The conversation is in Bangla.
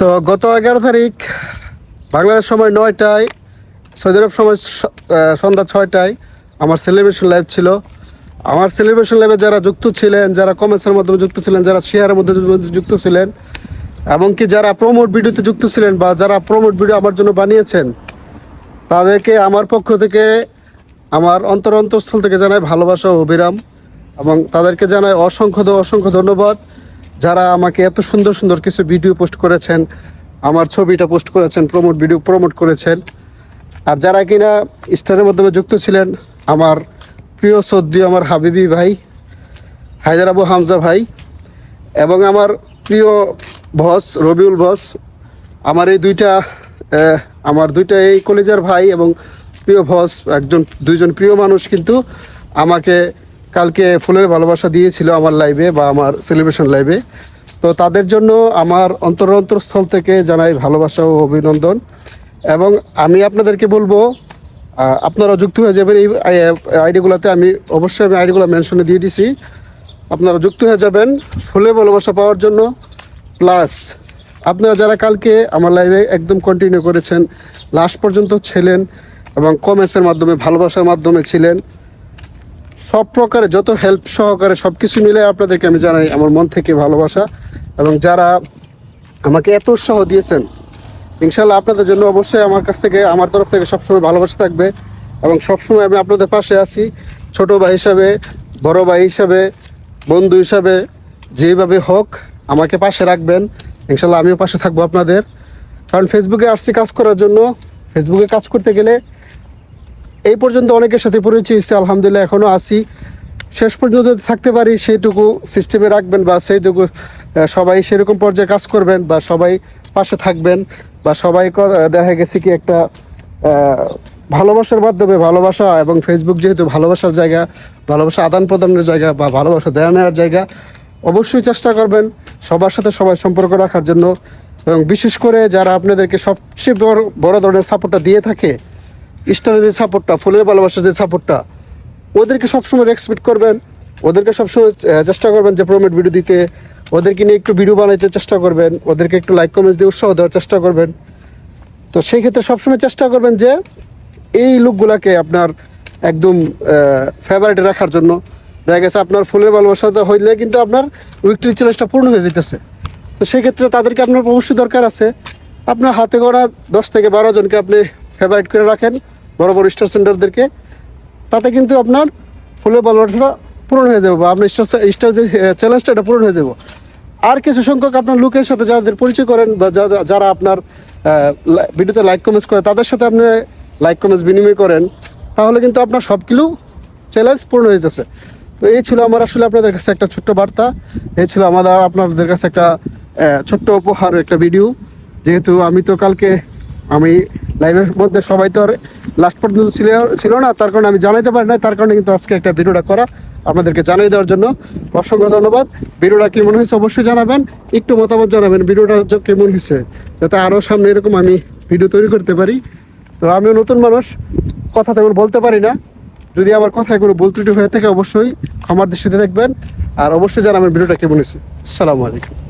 তো গত এগারো তারিখ, বাংলাদেশ সময় নয়টায়, সৌদি আরব সময় সন্ধ্যা ছয়টায় আমার সেলিব্রেশন লাইভ ছিল। আমার সেলিব্রেশন লাইভে যারা যুক্ত ছিলেন, যারা কমেন্টসের মাধ্যমে যুক্ত ছিলেন, যারা শেয়ারের মধ্যে যুক্ত ছিলেন এমনকি যারা প্রমোট ভিডিওতে যুক্ত ছিলেন বা যারা প্রমোট ভিডিও আমার জন্য বানিয়েছেন, তাদেরকে আমার পক্ষ থেকে আমার অন্তর অন্তঃস্থল থেকে জানাই ভালোবাসা ও অবিরাম এবং তাদেরকে জানাই অসংখ্য অসংখ্য ধন্যবাদ। যারা আমাকে এত সুন্দর সুন্দর কিছু ভিডিও পোস্ট করেছেন, আমার ছবিটা পোস্ট করেছেন প্রমোট ভিডিও প্রমোট করেছেন। আর যারা কিনা স্টারের মাধ্যমে যুক্ত ছিলেন, আমার প্রিয় সদ্দি আমার হাবিবি ভাই, হায়দার আবু হামজা ভাই, এবং আমার প্রিয় বস রবিউল বস আমার এই দুইটা আমার দুইটা এই কলেজের ভাই এবং প্রিয় বস একজন, দুইজন প্রিয় মানুষ কিন্তু আমাকে কালকে ফুলের ভালোবাসা দিয়েছিল আমার লাইভে বা আমার সেলিব্রেশন লাইভে তো তাদের জন্য আমার অন্তর অন্তরস্থল থেকে জানাই ভালোবাসা ও অভিনন্দন। এবং আমি আপনাদেরকে বলব আপনারা যুক্ত হয়ে যাবেন এই আইডিগুলোতে। আমি অবশ্যই আমি আইডিগুলো মেনশনে দিয়ে দিছি। আপনারা যুক্ত হয়ে যাবেন ফুলের ভালোবাসা পাওয়ার জন্য। প্লাস আপনারা যারা কালকে আমার লাইভে একদম কন্টিনিউ করেছেন লাস্ট পর্যন্ত ছিলেন এবং কমেন্টসের মাধ্যমে, ভালোবাসার মাধ্যমে ছিলেন সব প্রকারে যত হেল্প সহকারে সব কিছু মিলে আপনাদেরকে আমি জানাই আমার মন থেকে ভালোবাসা। এবং যারা আমাকে এত উৎসাহ দিয়েছেন ইনশাল্লাহ আপনাদের জন্য অবশ্যই আমার কাছ থেকে, আমার তরফ থেকে সবসময় ভালোবাসা থাকবে। এবং সবসময় আমি আপনাদের পাশে আছি। ছোট ভাই হিসাবে, বড় ভাই হিসাবে, বন্ধু হিসাবে, যেভাবে হোক আমাকে পাশে রাখবেন। ইনশাল্লাহ আমিও পাশে থাকব আপনাদের। কারণ ফেসবুকে আসছি কাজ করার জন্য। ফেসবুকে কাজ করতে গেলে এই পর্যন্ত অনেকের সাথে পরিচয় হয়েছে, আলহামদুলিল্লাহ এখনও আছি। শেষ পর্যন্ত থাকতে পারি, সেইটুকু সিস্টেমে রাখবেন বা সেইটুকু সবাই সেরকম পর্যায়ে কাজ করবেন বা সবাই পাশে থাকবেন বা সবাই দেখা গেছে কি একটা ভালোবাসার মাধ্যমে ভালোবাসা এবং ফেসবুক যেহেতু ভালোবাসার জায়গা, ভালোবাসা আদান প্রদানের জায়গা বা ভালোবাসা দেওয়া নেওয়ার জায়গা, অবশ্যই চেষ্টা করবেন সবার সাথে সবাই সম্পর্ক রাখার জন্য এবং বিশেষ করে যারা আপনাদেরকে সবচেয়ে বড় বড় ধরনের সাপোর্টটা দিয়ে থাকে স্টারের যে সাপোর্টটা ফুলের ভালোবাসার যে সাপোর্টটা ওদেরকে সবসময় রেসপেক্ট করবেন, ওদেরকে সবসময় চেষ্টা করবেন যে প্রমোট ভিডিও দিতে, ওদেরকে নিয়ে একটু ভিডিও বানাইতে চেষ্টা করবেন, ওদেরকে একটু লাইক কমেন্টস দিয়ে উৎসাহ দেওয়ার চেষ্টা করবেন। তো সেই ক্ষেত্রে সবসময় চেষ্টা করবেন যে এই লুকগুলাকে আপনার একদম ফেভারিটে রাখার জন্য। দেখা গেছে আপনার ফুলের ভালোবাসাটা হইলে কিন্তু আপনার উইকলি চ্যালেঞ্জটা পূর্ণ হয়ে যেতেছে তো সেই ক্ষেত্রে তাদেরকে আপনার অবশ্যই দরকার আছে। আপনার হাতে গড়া দশ থেকে বারো জনকে আপনি ফেভারিট করে রাখেন। বড় বড় স্টার সেন্টারদেরকে তাতে কিন্তু আপনার ফুলের ভালোবাসাটা পূরণ হয়ে যাবে বা আপনার স্টার স্টার যে চ্যালেঞ্জটা এটা পূরণ হয়ে যাবে। আর কিছু সংখ্যক আপনার লোকের সাথে যাদের পরিচয় করেন বা যারা আপনার ভিডিওতে লাইক কমেন্টস করে, তাদের সাথে আপনি লাইক কমেন্টস বিনিময় করেন, তাহলে কিন্তু আপনার সব কিলো চ্যালেঞ্জ পূর্ণ হইতেছে তো এই ছিল আমার আসলে আপনাদের কাছে একটা ছোট্ট বার্তা, এই ছিল আমাদের, আপনাদের কাছে একটা ছোট্ট উপহার, একটা ভিডিও যেহেতু আমি তো কালকে, আমি লাইভের মধ্যে সবাই তো আর লাস্ট পর্যন্ত ছিল ছিল না, তার কারণে আমি জানাইতে পারি না তার কারণে কিন্তু আজকে একটা ভিডিওটা করা আপনাদেরকে জানিয়ে দেওয়ার জন্য। অসংখ্য ধন্যবাদ। ভিডিওটা কেমন হয়েছে অবশ্যই জানাবেন, একটু মতামত জানাবেন, ভিডিওটা কেমন হয়েছে, যাতে আরও সামনে এরকম আমি ভিডিও তৈরি করতে পারি। তো আমিও নতুন মানুষ, কথা তেমন বলতে পারি না। যদি আমার কথায় কোনো ভুল হয়ে থাকে, অবশ্যই ক্ষমার দৃষ্টিতে দেখবেন। আর অবশ্যই জানাবেন ভিডিওটা কেমন হয়েছে। আসসালামু আলাইকুম।